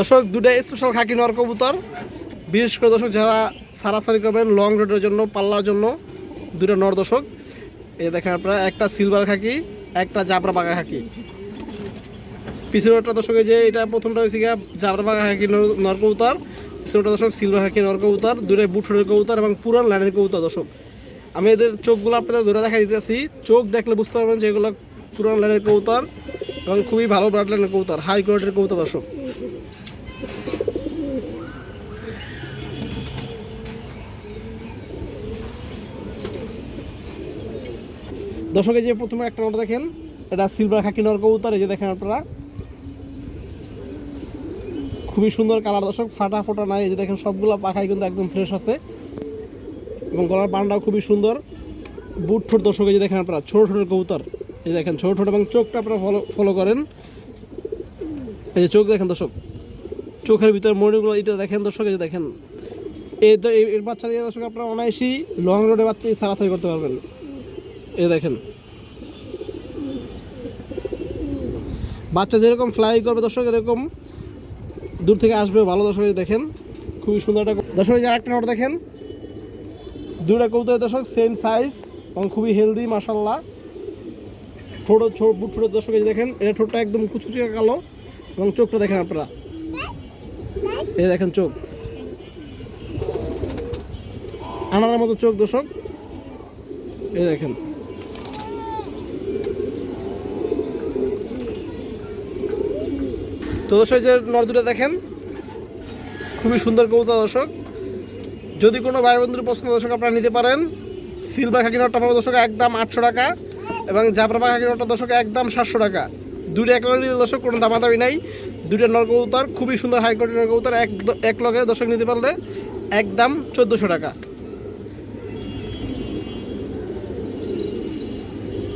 দর্শক দুটা স্পেশাল খাকি নর কবুতর। বিশেষ করে দর্শক, যারা সারাসারি করবেন লং রোডের জন্য, পাল্লার জন্য দুটো নর দর্শক। এই দেখেন আপনারা, একটা সিলভার খাকি, একটা জাবরা বাগা খাকি। পিছনের একটা দর্শক যে এটা প্রথমটা হয়েছে গিয়া জাবরা বাগা খাকি নর- কবুতর। পিছনেটা দর্শক সিলভার খাকি নর কবুতর দুটাই বুটনের কবুতর এবং পুরান লাইনের কবুতর দর্শক। আমি এদের চোখগুলো আপনাদের ধরে দেখা দিতেছি। চোখ দেখলে বুঝতে পারবেন যে এগুলো পুরান লাইনের কবুতর এবং খুবই ভালো ব্রাড লাইনের কবুতর হাই কোয়ালিটির কবুতর দর্শক। দর্শক যে প্রথমে একটা নোট দেখেন, এটা সিলভার খাকি নর কবুতর, এই যে দেখেন আপনারা। খুবই সুন্দর কালার দর্শক, ফাটা ফোটা নাই, এই যে দেখেন সবগুলো পাখাই কিন্তু একদম ফ্রেশ আছে। এবং গলার বানটাও খুবই সুন্দর। বুট ঠোঁট দর্শক, এই যে দেখেন আপনারা, ছোট ছোট কবুতর। এই দেখেন, ছোট ছোট এবং চোখটা আপনারা ফলো ফলো করেন। এই যে চোখ দেখেন দর্শক, চোখের ভিতরে মণিগুলো এটা দেখেন দর্শক, এই যে দেখেন। এই তো এর বাচ্চা দিয়ে দর্শক আপনারা অনায়াসই লং রোডে বাচ্চা সারাসারি করতে পারবেন। এই দেখেন। বাচ্চা যেরকম ফ্লাই করবে, দর্শক এরকম দূর থেকে আসবে, ভালো দর্শক দেখেন, খুবই সুন্দর একটা দর্শক যে আরেকটা নোট দেখেন। দুটা কৌতুক দর্শক সেম সাইজ এবং খুবই হেলদি মাসাল্লাহ ছোট ছোট, বুট ছোট দর্শক দেখেন, এটা ঠোঁটটা একদম কুচুচুকে কালো এবং চোখটা দেখেন আপনারা। এই দেখেন চোখ। আনার মতো চোখ দর্শক। এই দেখেন। তো দর্শক যে নরদুটা দেখেন, খুবই সুন্দর কবুতর দর্শক। যদি কোনো ভাই বন্ধুর পছন্দ দর্শক আপনারা নিতে পারেন সিলভার খাকি নটটা পাবো দর্শক, একদম আটশো টাকা এবং জাবরাবা খাকি নটটা দর্শক একদম সাতশো টাকা। দুটো এক লগে দর্শক কোনো দামাদামি নাই দুটো নর কবুতর, খুবই সুন্দর হাই কোয়ালিটির নর কবুতর এক এক লগে দর্শক নিতে পারলে একদম চোদ্দোশো টাকা।